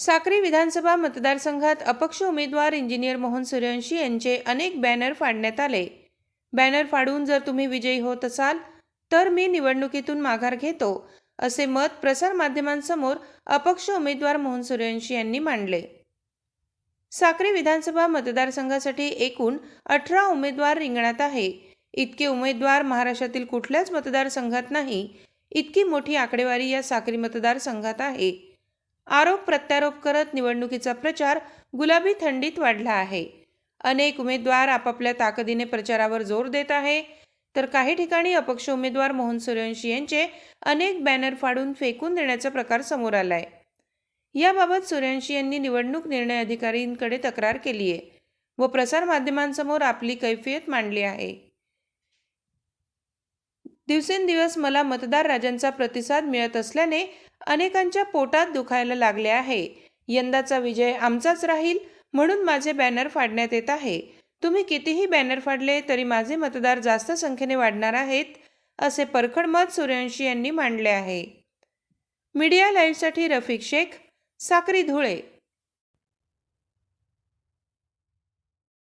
साक्री विधानसभा मतदारसंघात अपक्ष उमेदवार इंजिनियर मोहन सूर्यवंशी यांचे अनेक बॅनर फाडण्यात आले. बॅनर फाडून जर तुम्ही विजयी होत असाल तर मी निवडणुकीतून माघार घेतो असे मत प्रसारमाध्यमांसमोर अपक्ष उमेदवार मोहन सूर्यवंशी यांनी मांडले. साक्री विधानसभा मतदारसंघासाठी एकूण अठरा उमेदवार रिंगणात आहे. इतके उमेदवार महाराष्ट्रातील कुठल्याच मतदारसंघात नाही. इतकी मोठी आकडेवारी या साक्री मतदारसंघात आहे. आरोप प्रत्यारोप करत निवडणुकीचा प्रचार गुलाबी थंडीत वाढला आहे. अनेक उमेदवार आपापल्या ताकदीने प्रचारावर जोर देत आहे. तर काही ठिकाणी अपक्ष उमेदवार मोहन सूर्यवंशी यांचे अनेक बॅनर फाडून फेकून देण्याचा प्रकार समोर आलाय. याबाबत सूर्यवंशी यांनी निवडणूक निर्णय अधिकारींकडे तक्रार केली आहे व प्रसारमाध्यमांसमोर आपली कैफियत मांडली आहे. दिवसेंदिवस मला मतदार राजांचा प्रतिसाद मिळत असल्याने अनेकांच्या पोटात दुखायला लागले आहे. यंदाचा विजय आमचाच राहील म्हणून माझे बॅनर फाडण्यात येत आहे. तुम्ही कितीही बॅनर फाडले तरी माझे मतदार जास्त संख्येने वाढणार आहेत असे परखड मत सूर्यवंशी यांनी मांडले आहे. मीडिया लाईव्हसाठी रफिक शेख साक्री धुळे.